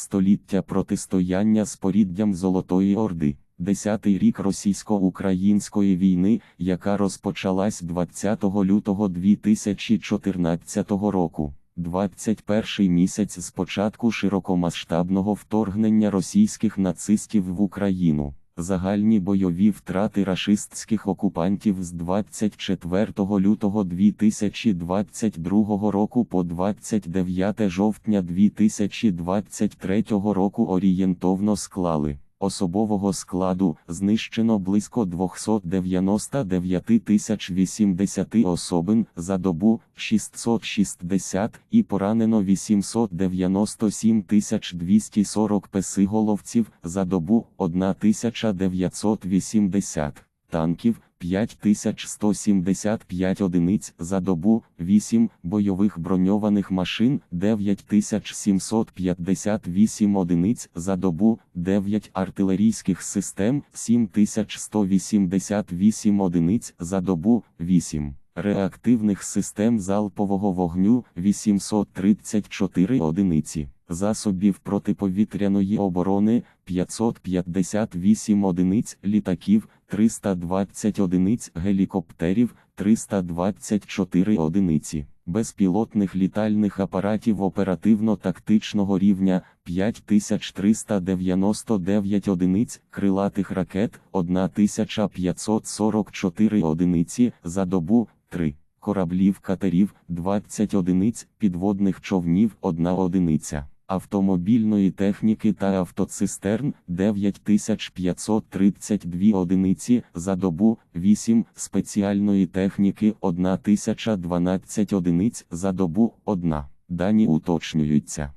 Століття протистояння з поріддям Золотої Орди. Десятий рік російсько-української війни, яка розпочалась 20 лютого 2014 року. 21 місяць з початку широкомасштабного вторгнення російських нацистів в Україну. Загальні бойові втрати рашистських окупантів з 24 лютого 2022 року по 29 жовтня 2023 року орієнтовно склали. Особового складу знищено близько 299 тисяч 80 особин за добу 660 і поранено 897 тисяч 240 песиголовців за добу 1980 танків 5175 одиниць за добу, 8 бойових броньованих машин 9758 одиниць за добу, 9 артилерійських систем 7188 одиниць за добу, 8 реактивних систем залпового вогню 834 одиниці. Засобів протиповітряної оборони 558 одиниць літаків, 320 одиниць гелікоптерів, 324 одиниці безпілотних літальних апаратів оперативно-тактичного рівня 5399 одиниць крилатих ракет, 1544 одиниці за добу, 3 кораблів катерів, 20 одиниць підводних човнів, 1 одиниця автомобільної техніки та автоцистерн 9532 одиниці за добу, 8 спеціальної техніки 1012 одиниць за добу, 1. Дані уточнюються.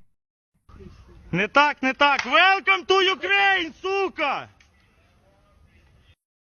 Не так, не так. Welcome to Ukraine, сука!